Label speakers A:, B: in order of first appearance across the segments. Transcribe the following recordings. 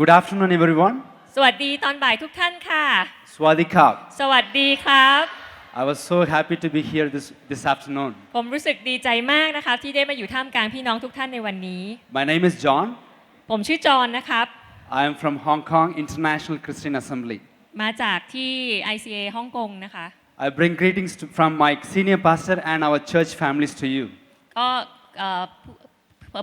A: Good afternoon, everyone.
B: สวัสดีตอนบ่ายทุกท่านค่ะ
A: Swadhi Kap.
B: สวัสดีครับ
A: I was so happy to be here this, this afternoon.
B: ผมรู้สึกดีใจมากนะครับที่ได้มาอยู่ท่ามกลางพี่น้องทุกท่านในวันนี้
A: My name is John.
B: ผมชื่อจอห์นนะครับ
A: I am from Hong Kong International Christian Assembly.
B: มาจากที่ ICA ฮ่องกงนะคะ
A: I bring greetings to, from my senior pastor and our church families to you.
B: ก็เอ่อผู้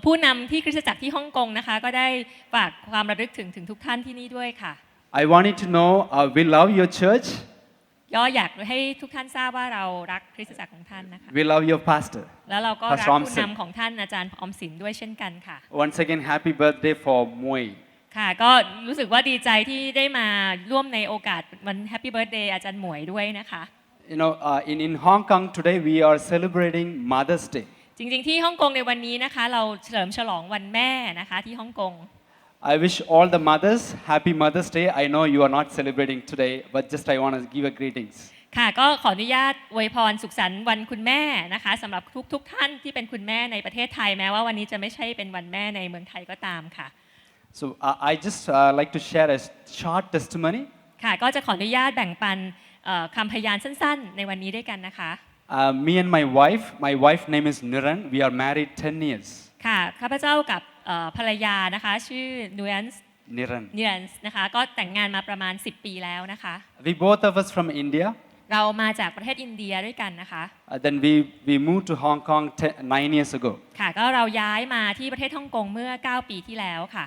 B: ผู้นำที่คริสตจักรที่ฮ่องกงนะคะ ก็ได้ฝากความระลึกถึงถึงทุกท่านที่นี่ด้วยค่ะ
A: I wanted to know uh, we love your church,
B: ย่ออยากให้ทุกท่านทราบว่าเรารักคริสตจักรของท่านนะคะ
A: we love your pastor.
B: แล้วเราก็
A: Pastor
B: รักผู้
A: Omsin
B: นำของท่านอาจารย์ออมสินด้วยเช่นกันค่ะ
A: Once again, happy birthday for Moy.
B: ค่ะก็รู้สึกว่าดีใจที่ได้มาร่วมในโอกาสวันแฮปปี้เบิร์ a เดย์อาจารย์หมวยด้วยนะคะ
A: You know, uh, in, in Hong Kong today, we are celebrating Mother's Day.
B: จริงๆที่ฮ่องกงในวันนี้นะคะ เราเฉลิมฉลองวันแม่นะคะที่ฮ่องกง
A: I wish all the mothers happy Mother's Day. I know you are not celebrating today, but just I want to give a greetings.
B: ค่ะก็ขออนุญาตอวยพรสุขสันต์วันคุณแม่นะคะสำหรับทุกๆทท่านที่เป็นคุณแม่ในประเทศไทยแม้ว่าวันนี้จะไม่ใช่เป็นวันแม่ในเมืองไทยก็ตามค่ะ
A: So uh, I just uh, like to share a short testimony.
B: ค่ะก็จะขออนุญาตแบ่งปันเอ่อคำพยานสั้น ๆ ในวันนี้ด้วยกันนะคะ
A: Uh, me and my wife, my wife name is Niran. We are married 10 years.
B: ค่ะข้าพเจ้ากับเอ่อภรรยานะคะชื่อนูเอนส์
A: Niran.
B: เนียนส์นะคะก็แต่งงานมาประมาณ 10 ปีแล้วนะคะ
A: We both of us from India.
B: เรามาจากประเทศอินเดียด้วยกันนะคะ
A: Uh, then we, we moved to Hong Kong te- nine years ago.
B: ค่ะ ก็เราย้ายมาที่ประเทศฮ่องกงเมื่อ 9 ปีที่แล้วค่ะ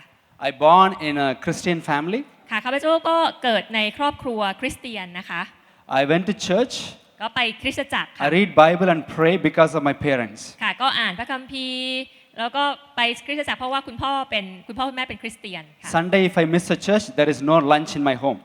A: I born in a Christian family.
B: ค่ะข้าพเจ้าก็เกิดในครอบครัวคริสเตียนนะคะ
A: I went to church.
B: ก็ไปคริสตจักร
A: I
B: ค่ะ
A: read Bible and pray because of my parents.
B: ค่ะก็อ่านพระคัมภีร์ แล้วก็ไปคริสตจักรเพราะว่าคุณพ่อเป็นคุณพ่อคุณแม่เป็นคริสเตียนค่ะ
A: Sunday, if I miss a church, there is no lunch in my home.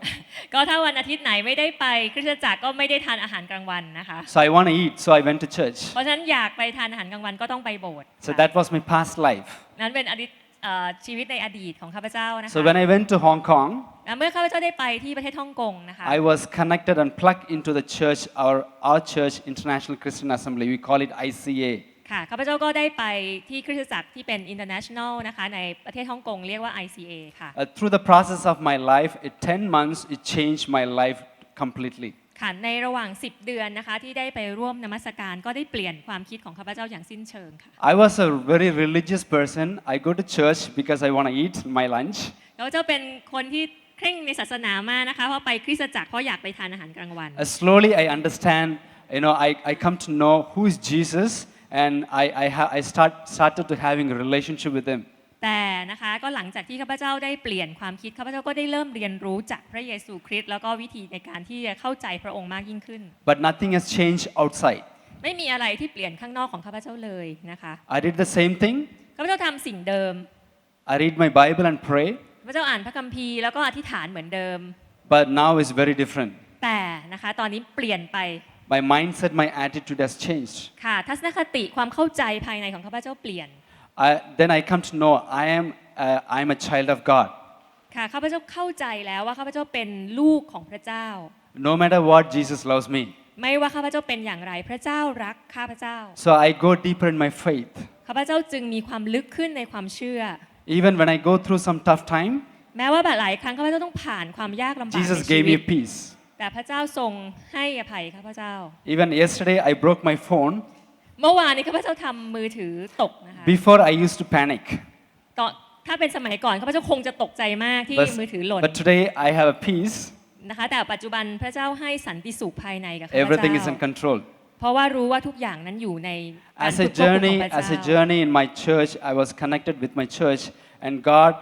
B: ก็ถ้าวันอาทิตย์ไหนไม่ได้ไปคริสตจักรก็ไม่ได้ทานอาหารกลางวันนะคะ
A: So I want to eat, so I went to church.
B: เพราะฉะนั้นอยากไปทานอาหารกลางวันก็ต้องไปโบสถ์
A: So
B: ค่ะ
A: that was my past life.
B: นั้นเป็นอดีต เอ่อชีวิตในอดีตของข้าพเจ้านะคะ
A: So when I went to Hong Kong,
B: และเมื่อข้าพเจ้าได้ไปที่ประเทศฮ่องกงนะคะ
A: I was connected and plugged into the church, our, our church, International Christian Assembly. We call it ICA.
B: ค่ะข้าพเจ้าก็ได้ไปที่คริสตจักรที่เป็น international นะคะในประเทศฮ่องกงเรียกว่า ICA ค่ะ
A: Uh, through the process of my life, it, 10 months, it changed my life completely.
B: ค่ะในระหว่าง 10 เดือนนะคะที่ได้ไปร่วมนมัสการก็ได้เปลี่ยนความคิดของข้าพเจ้าอย่างสิ้นเชิงค่ะ
A: I was a very religious person. I go to church because I want to eat my lunch.
B: ข้าพเจ้าเป็นคนที่เคร่งในศาสนามากนะคะเพราะไปคริสตจักรเพราะอยากไปทานอาหารกลางวัน
A: Uh, slowly, I understand, you know, I, I come to know who is Jesus, and I, I, ha- I start, started to having a relationship with him.
B: แต่นะคะก็หลังจากที่ข้าพเจ้าได้เปลี่ยนความคิดข้าพเจ้าก็ได้เริ่มเรียนรู้จากพระเยซูคริสต์แล้วก็วิธีในการที่จะเข้าใจพระองค์มากยิ่งขึ้น
A: But nothing has changed outside.
B: ไม่มีอะไรที่เปลี่ยนข้างนอกของข้าพเจ้าเลยนะคะ
A: I did the same thing.
B: ข้าพเจ้าทำสิ่งเดิม
A: I read my Bible and pray,
B: ข้าพเจ้าอ่านพระคัมภีร์แล้วก็อธิษฐานเหมือนเดิม
A: but now it's very different.
B: แต่นะคะตอนนี้เปลี่ยนไป
A: My mindset, my attitude has changed.
B: ค่ะทัศนคติความเข้าใจภายในของข้าพเจ้าเปลี่ยน
A: I, then I come to know I am, uh, I am a child of God.
B: ค่ะข้าพเจ้าเข้าใจแล้วว่าข้าพเจ้าเป็นลูกของพระเจ้า
A: No matter what, Jesus loves me.
B: ไม่ว่าข้าพเจ้าเป็นอย่างไรพระเจ้ารักข้าพเจ้า
A: So I go deeper in my faith.
B: ข้าพเจ้าจึงมีความลึกขึ้นในความเชื่อ
A: Even when I go through some tough time,
B: แม้ว่าแบบหลายครั้งข้าพเจ้าต้องผ่านความยากลำบากใน
A: Jesus
B: ชี
A: gave
B: วิ
A: me
B: ต
A: peace.
B: แต่พระเจ้าทรงให้อภัยข้าพเจ้า
A: Even yesterday, I broke my phone.
B: เมื่อวานนี้ข้าพเจ้าทำมือถือตกนะคะ
A: Before, I used to panic.
B: ตอนถ้าเป็นสมัยก่อนข้าพเจ้าคงจะตกใจมากที่
A: But,
B: มือถือหล่น
A: but today, I have a peace.
B: นะคะแต่ปัจจุบันพระเจ้าให้สันติสุขภายในกับข้าพ
A: Everything is
B: เจ้า
A: in control.
B: เพราะว่ารู้ว่าทุกอย่างนั้นอยู่ในการ
A: As
B: ฝึ
A: a
B: กควบคุมของ
A: journey,
B: พระเจ้า
A: as a journey in my church, I was connected with my church, and God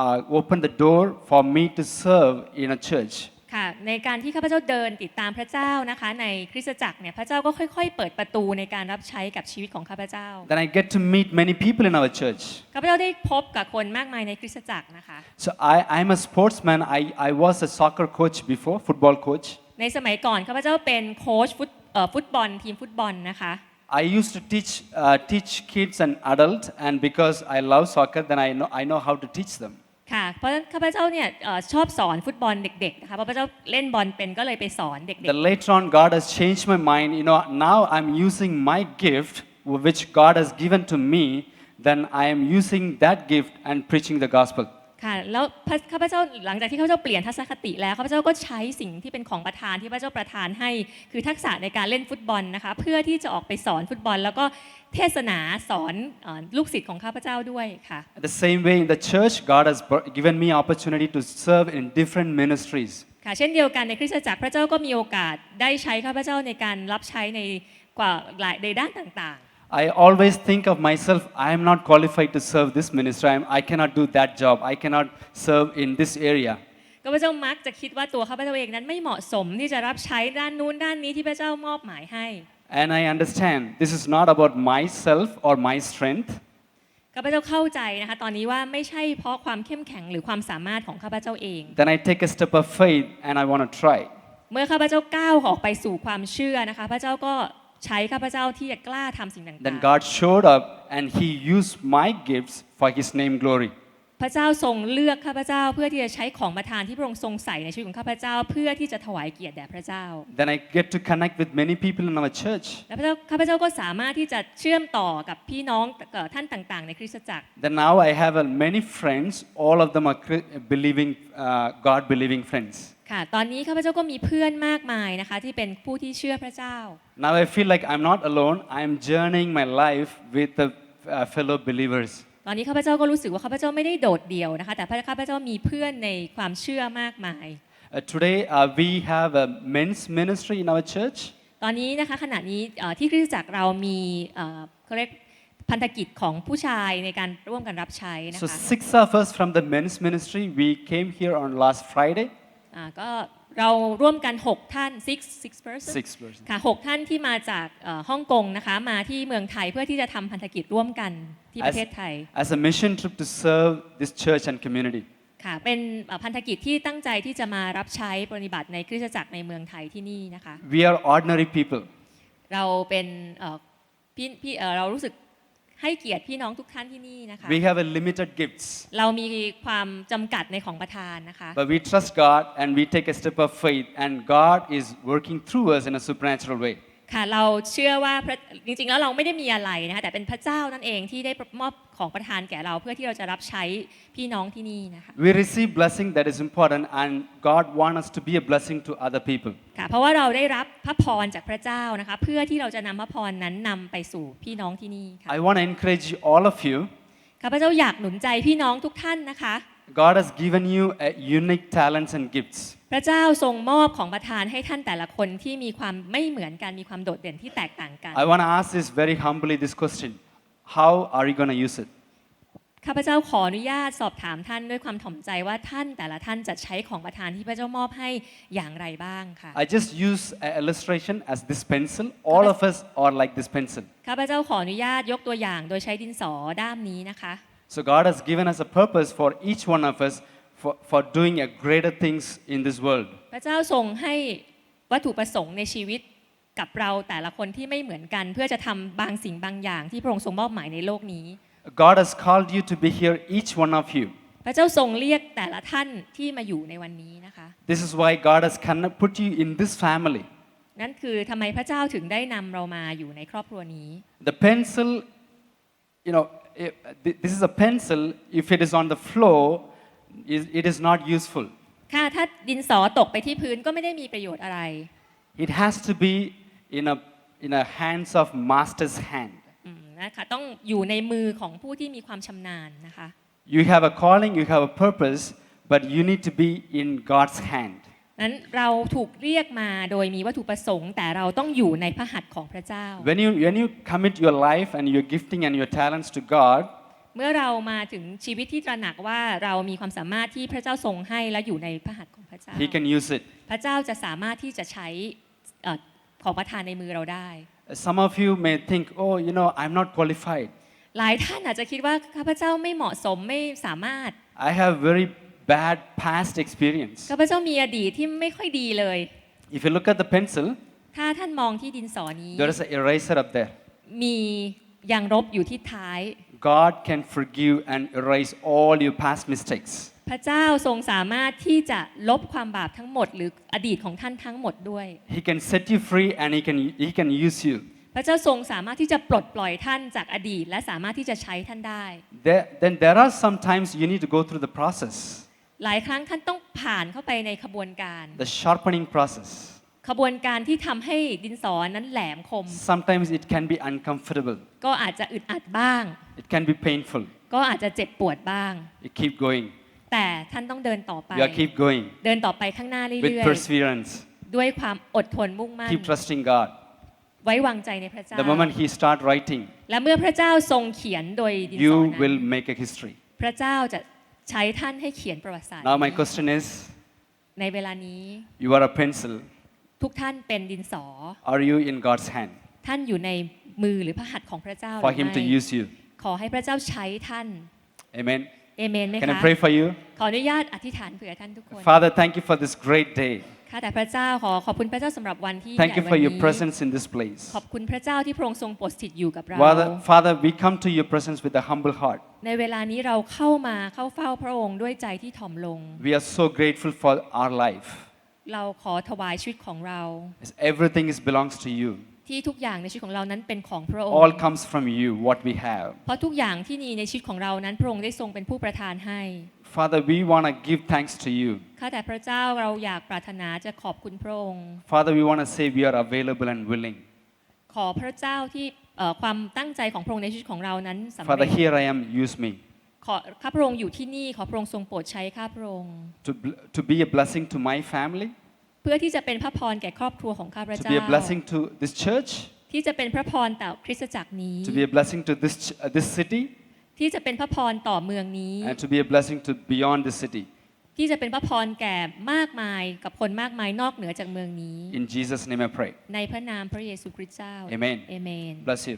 A: uh, opened the door for me to serve in a church.
B: ค่ะในการที่ข้าพเจ้าเดินติดตามพระเจ้านะคะในคริสตจักรเนี่ยพระเจ้าก็ค่อยๆ เปิดประตูในการรับใช้กับชีวิตของข้าพเจ้า
A: Then I get to meet many people in our church.
B: ข้าพเจ้าได้พบกับคนมากมายในคริสตจักรนะคะ
A: So I, I'm a sportsman. I, I was a soccer coach before, football coach.
B: ในสมัยก่อนข้าพเจ้าเป็นโค้ชฟุตเอ่อฟุตบอลทีมฟุตบอลนะคะ
A: I used to teach, uh, teach kids and adults, and because I love soccer, then I know, I know how to teach them.
B: ค่ะเพราะฉะนั้นข้าพเจ้าเนี่ยเอ่อชอบสอนฟุตบอลเด็กๆนะคะเพราะพระเจ้าเล่นบอลเป็นก็เลยไปสอนเด็ก
A: Then later on, God has changed my mind. You know, now I'm using my gift, which God has given to me, then I am using that gift and preaching the gospel.
B: ค่ะแล้วพระข้าพเจ้าหลังจากที่ข้าพเจ้าเปลี่ยนทัศนคติแล้วข้าพเจ้าก็ใช้สิ่งที่เป็นของประทานที่พระเจ้าประทานให้ คือทักษะในการเล่นฟุตบอลนะคะเพื่อที่จะออกไปสอนฟุตบอล แล้วก็เทศนาสอนเอ่อลูกศิษย์ของข้าพเจ้าด้วยค่ะ
A: The same way in the church, God has br- given me opportunity to serve in different ministries.
B: ค่ะเช่นเดียวกันในคริสตจักรพระเจ้าก็มีโอกาสได้ใช้ข้าพเจ้าในการรับใช้ในกว่าหลายในด้านต่าง
A: I always think of myself, I am not qualified to serve this ministry. I, am, I cannot do that job. I cannot serve in this area.
B: ๆข้าพเจ้ามักจะคิดว่าตัวข้าพเจ้าเองนั้นไม่เหมาะสมที่จะรับใช้ด้านนู้นด้านนี้ที่พระเจ้ามอบหมายให้
A: And I understand this is not about myself or my strength.
B: ข้าพเจ้าเข้าใจนะคะตอนนี้ว่าไม่ใช่เพราะความเข้มแข็งหรือความสามารถของข้าพเจ้าเอง
A: Then I take a step of faith and I want to try.
B: เมื่อข้าพเจ้าก้าวออกไปสู่ความเชื่อนะคะพระเจ้าก็ ใช้ข้าพเจ้าที่จะกล้าทำสิ่งต่าง
A: Then God showed up and He used my gifts for His name glory.
B: ๆพระเจ้าทรงเลือกข้าพเจ้าเพื่อที่จะใช้ของประทานที่พระองค์ทรงใส่ในชีวิตของข้าพเจ้าเพื่อที่จะถวายเกียรติแด่พระเจ้า
A: Then I get to connect with many people in our church.
B: และพระเจ้าข้าพเจ้าก็สามารถที่จะเชื่อมต่อกับพี่น้องเอ่อท่านต่างๆ ในคริสตจักร
A: Then now I have uh, many friends. All of them are Chri- believing, uh, God believing friends.
B: ค่ะ ตอนนี้ข้าพเจ้าก็มีเพื่อนมากมายนะคะที่เป็นผู้ที่เชื่อพระเจ้า
A: Now I feel like I'm not alone. I'm journeying my life with the uh, fellow believers.
B: ตอนนี้ข้าพเจ้าก็รู้สึกว่าข้าพเจ้าไม่ได้โดดเดี่ยวนะคะ แต่ข้าพเจ้ามีเพื่อนในความเชื่อมากมาย
A: Uh, today uh, we have a men's ministry in our church.
B: ตอนนี้นะคะขณะนี้เอ่อที่คริสตจักรเรามีเอ่อเขาเรียกพันธกิจของผู้ชายในการร่วมกันรับใช้นะ
A: So
B: คะ
A: six of us from the men's ministry, we came here on last Friday.
B: อ่าก็เราร่วมกัน 6 ท่าน six six person
A: Six person.
B: ค่ะหกท่านที่มาจากเอ่อฮ่องกงนะคะ มาที่เมืองไทยเพื่อที่จะทำพันธกิจร่วมกันที่ประเทศไทย
A: As a mission trip to serve this church and community.
B: ค่ะ เป็นเอ่อพันธกิจที่ตั้งใจที่จะมารับใช้ปฏิบัติในคริสตจักรในเมืองไทยที่นี่นะคะ
A: We are ordinary people.
B: เราเป็นเอ่อพี่พี่เอ่อเรารู้สึก ให้เกียรติพี่น้องทุกท่านที่นี่นะคะ
A: We have a limited gifts.
B: เรามีความจำกัดในของประทานนะคะ
A: But we trust God and we take a step of faith, and God is working through us in a supernatural way.
B: ค่ะเราเชื่อว่าพระจริงๆแล้วเราไม่ได้มีอะไรนะคะแต่เป็นพระเจ้านั่นเองที่ได้มอบของประทานแก่เราเพื่อที่เราจะรับใช้พี่น้องที่นี่นะคะ
A: We receive blessing that is important, and God wants us to be a blessing to other people.
B: ค่ะเพราะว่าเราได้รับพระพรจากพระเจ้านะคะเพื่อที่เราจะนำพระพรนั้นนำไปสู่พี่น้องที่นี่ค่ะ
A: I want to encourage you, all of you.
B: ข้าพเจ้าอยากหนุนใจพี่น้องทุกท่านนะคะ
A: God has given you a unique talents and gifts.
B: พระเจ้าทรงมอบของประทานให้ท่านแต่ละคนที่มีความไม่เหมือนกันมีความโดดเด่นที่แตกต่างกัน
A: I want to ask this very humbly this question How are you going to use it?
B: ข้าพเจ้าขออนุญาตสอบถามท่านด้วยความถ่อมใจว่าท่านแต่ละท่านจะใช้ของประทานที่พระเจ้ามอบให้อย่างไรบ้างค่ะ
A: I just use an illustration as this pencil. All of us are like this pencil.
B: ข้าพเจ้าขออนุญาตยกตัวอย่างโดยใช้ดินสอด้ามนี้นะคะ
A: So God has given us a purpose for each one of us for, for doing a greater things in this world.
B: พระเจ้าทรงให้วัตถุประสงค์ในชีวิตกับเราแต่ละคนที่ไม่เหมือนกัน เพื่อจะทำบางสิ่งบางอย่างที่พระองค์ทรงมอบหมายในโลกนี้
A: God has called you to be here, each one of you.
B: พระเจ้าทรงเรียกแต่ละท่านที่มาอยู่ในวันนี้นะคะ
A: This is why God has conne- put you in this family.
B: นั่นคือทำไมพระเจ้าถึงได้นำเรามาอยู่ในครอบครัวนี้
A: The pencil, you know, if, th- this is a pencil. If it is on the floor, is- it is not useful
B: ค่ะถ้าดินสอตกไปที่พื้นก็ไม่ได้มีประโยชน์อะไร
A: it has to be in a in a hands of master's hand
B: นะคะต้องอยู่ในมือของผู้ที่มีความชำนาญนะคะ
A: you have a calling you have a purpose but you need to be in God's hand
B: นั้นเราถูกเรียกมาโดยมีวัตถุประสงค์ แต่เราต้องอยู่ในพระหัตถ์ของพระเจ้า.
A: when you when you commit your life and your gifting and your talents to God
B: เมื่อเรามาถึงชีวิตที่ตระหนักว่าเรามีความสามารถที่พระเจ้าทรงให้และอยู่ในพระหัตถ์ของพระเจ้า
A: He can use it.
B: พระเจ้าจะสามารถที่จะใช้เอ่อของประทานในมือเราได้
A: Some of you may think, oh, you know, I'm not qualified.
B: หลายท่านอาจจะคิดว่าข้าพเจ้าไม่เหมาะสมไม่สามารถ
A: I have very bad past experience.
B: ข้าพเจ้ามีอดีตที่ไม่ค่อยดีเลย
A: If you look at the pencil,
B: ถ้าท่านมองที่ดินสอนี้
A: there is an eraser up there.
B: มียางรบอยู่ที่ท้าย
A: God can forgive and erase all your past mistakes.
B: พระเจ้าทรงสามารถที่จะลบความบาปทั้งหมด หรืออดีตของท่านทั้งหมดด้วย
A: He can set you free and he can, he can use you.
B: พระเจ้าทรงสามารถที่จะปลดปล่อยท่านจากอดีต และสามารถที่จะใช้ท่านได้
A: There, then there are some times you need to go through the process,
B: หลายครั้งท่านต้องผ่านเข้าไปในขบวนการ
A: the sharpening process.
B: ขบวนการที่ทำให้ดินสอนั้นแหลมคม
A: Sometimes it can be uncomfortable,
B: ก็อาจจะอึดอัดบ้าง
A: it can be painful.
B: ก็อาจจะเจ็บปวดบ้าง
A: You keep going,
B: แต่ท่านต้องเดินต่อไป
A: you are keep going
B: เดินต่อไปข้างหน้า
A: with
B: เรื่อย
A: perseverance.
B: ๆ ด้วยความอดทนมุ่งมั่น
A: Keep trusting God.
B: ไว้วางใจในพระเจ้า
A: The moment He start writing,
B: และเมื่อพระเจ้าทรงเขียนโดยดินสอ
A: you
B: นั้น
A: will make a history.
B: พระเจ้าจะใช้ท่านให้เขียนประวัติศาสตร์
A: Now my question is,
B: ในเวลานี้
A: you are a pencil.
B: ทุกท่านเป็นดินสอ
A: Are you in God's hand
B: ท่านอยู่ในมือหรือพระหัตถ์ของพระเจ้าห
A: for
B: รือ
A: Him to
B: ไม่
A: use you?
B: ขอให้พระเจ้าใช้ท่าน
A: Amen.
B: เอเมนไหม
A: Can I
B: คะ
A: pray for you?
B: ขออนุญาตอธิษฐานเผื่อท่านทุกคน
A: Father, thank you for this great day.
B: ข้าแต่พระเจ้าขอขอบคุณพระเจ้าสำหรับวันที่
A: Thank
B: ให
A: you
B: ญ่
A: for
B: วัน
A: your
B: นี้
A: presence in this place.
B: ขอบคุณพระเจ้าที่พระองค์ทรงโปรดสถิตอยู่กับเรา
A: Father, Father, we come to your presence with a humble heart.
B: ในเวลานี้เราเข้ามาเข้าเฝ้าพระองค์ด้วยใจที่ถ่อมลง
A: We are so grateful for our life.
B: เราขอถวายชีวิตของเรา
A: As Everything is belongs to you.
B: ที่ทุกอย่างในชีวิตของเรานั้นเป็นของพระองค์
A: All comes from you, what we have.
B: เพราะทุกอย่างที่มีในชีวิตของเรานั้นพระองค์ได้ทรงเป็นผู้ประทานให้
A: Father, we want to give thanks to you.
B: ข้าแต่พระเจ้าเราอยากปรารถนาจะขอบคุณพระองค์
A: Father, we want to say we are available and willing.
B: ขอพระเจ้าที่เอ่อความตั้งใจของพระองค์ในชีวิตของเรานั้นสำเร็
A: Father,
B: จ
A: here I am, use me
B: ขอข้าพระองค์อยู่ที่นี่ขอพระองค์ทรงโปรดใช้ข้าพระองค์
A: to, bl- to be a blessing to my family,
B: เพื่อที่จะเป็นพระพรแก่ครอบครัวของข้าพระ
A: to
B: เจ้า
A: be a blessing to this church,
B: ที่จะเป็นพระพรต่อคริสตจักรนี้
A: to be a blessing to this, ch- uh, this city,
B: ที่จะเป็นพระพรต่อเมืองนี้
A: and to be a blessing to beyond the city.
B: ที่จะเป็นพระพรแก่มากมายกับคนมากมายนอกเหนือจากเมืองนี้
A: In Jesus' name I pray.
B: ในพระนามพระเยซูคริสต์เจ้า
A: Amen.
B: เอเมน
A: Bless you.